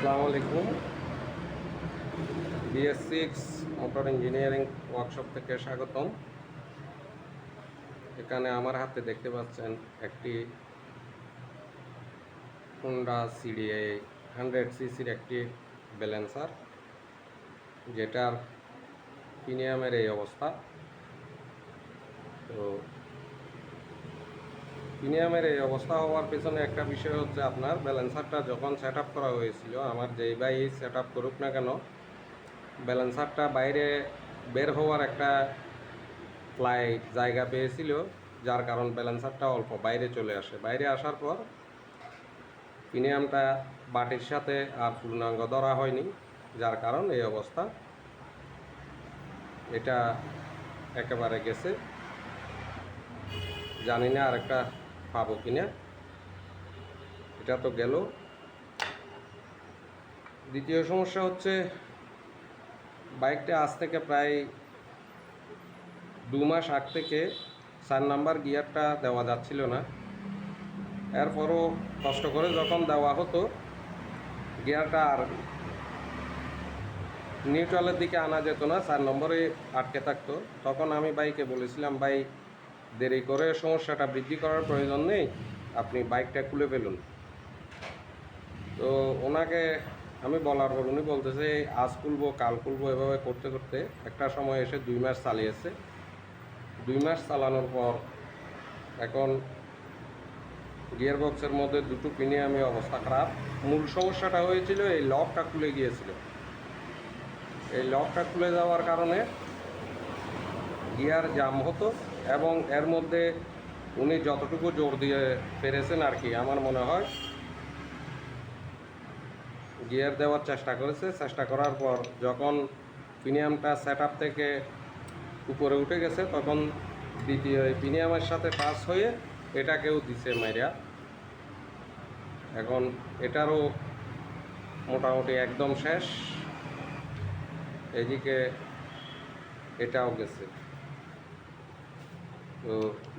আসসালামু আলাইকুম। BS six motor engineering workshop থেকে স্বাগতম। এখানে আমার হাতে দেখতে পাচ্ছেন একটি হুন্ডা সিডিএ হান্ড্রেড সিসির একটি ব্যালেন্সার যেটার প্রিমিয়ামের এই অবস্থা। তো প্রিমিয়ামের এই অবস্থা হওয়ার পেছনে একটা বিষয় হচ্ছে আপনার ব্যালেন্সারটা যখন সেট করা হয়েছিল, আমার যেই বাই সেট করুক না কেন, ব্যালেন্সারটা বাইরে বের হওয়ার একটা ফ্লাই জায়গা পেয়েছিল, যার কারণ ব্যালেন্সারটা অল্প, বাইরে চলে আসে। বাইরে আসার পর প্রিমিয়ামটা বাটির সাথে আর পূর্ণাঙ্গ ধরা হয়নি, যার কারণ এই অবস্থা। এটা একেবারে গেছে। জানি না আরেকটা পাবো কিনা? এটা তো গেল। দ্বিতীয় সমস্যা হচ্ছে, বাইকটা আজ থেকে প্রায় দু মাস আগ থেকে চার নাম্বার গিয়ারটা দেওয়া যাচ্ছিল না। এরপরও কষ্ট করে যখন দেওয়া হতো, গিয়ারটা আর নিউট্রালের দিকে আনা যেত না, চার নম্বরে আটকে থাকতো। তখন আমি বাইকে বলেছিলাম, ভাই দেরি করে সমস্যাটা বৃদ্ধি করার প্রয়োজন নেই, আপনি বাইকটা খুলে ফেলুন। তো ওনাকে আমি বলার পর উনি বলতেছে, আজ খুলবো, কাল খুলবো, এভাবে করতে করতে একটা সময় এসে দুই মাস চালিয়েছে। দুই মাস চালানোর পর এখন গিয়ার বক্সের মধ্যে দুটো পিনে আমি অবস্থা খারাপ। মূল সমস্যাটা হয়েছিল, এই লকটা খুলে গিয়েছিল। এই লকটা খুলে যাওয়ার কারণে গিয়ার জাম হতো। এবং এর মধ্যে উনি যতটুকু জোর দিয়ে পেরেছেন আর কি, আমার মনে হয়। গিয়ার দেওয়ার চেষ্টা করেছে। চেষ্টা করার পর যখন প্রিমিয়ামটা সেট থেকে উপরে উঠে গেছে, তখন দ্বিতীয় প্রিমিয়ামের সাথে পাস হয়ে এটাকেও দিছে মাইরা। এখন এটারও মোটামুটি একদম শেষ। এদিকে এটাও গেছে। তো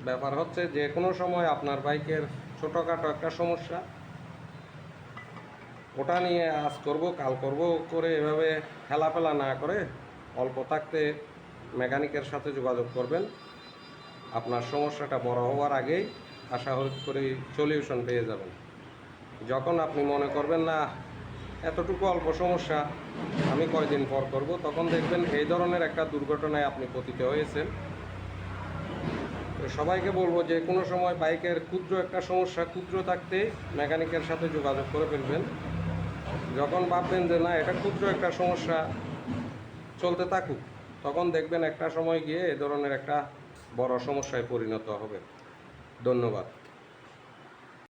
ব্যাপার হচ্ছে যে কোনো সময় আপনার বাইকের ছোটোখাটো একটা সমস্যা। ওটা নিয়ে আজ করব, কাল করব করে এভাবে হেলাফেলা না করে অল্প থাকতে মেকানিকের সাথে যোগাযোগ করবেন। আপনার সমস্যাটা বড় হওয়ার আগেই আশা করি সলিউশন পেয়ে যাবেন। যখন আপনি মনে করবেন, না, এতটুকু অল্প সমস্যা, আমি কয়দিন পর করব? তখন দেখবেন এই ধরনের একটা দুর্ঘটনায় আপনি পতিত হয়েছেন। সবাইকে বলব যে কোনো সময় বাইকের ক্ষুদ্র একটা সমস্যা, ক্ষুদ্র থাকতে মেকানিকের সাথে যোগাযোগ করে ফেলবেন। যখন ভাববেন যে না, এটা ক্ষুদ্র একটা সমস্যা চলতে থাকুক, তখন দেখবেন একটা সময় গিয়ে এ ধরনের একটা বড় সমস্যায় পরিণত হবে। ধন্যবাদ।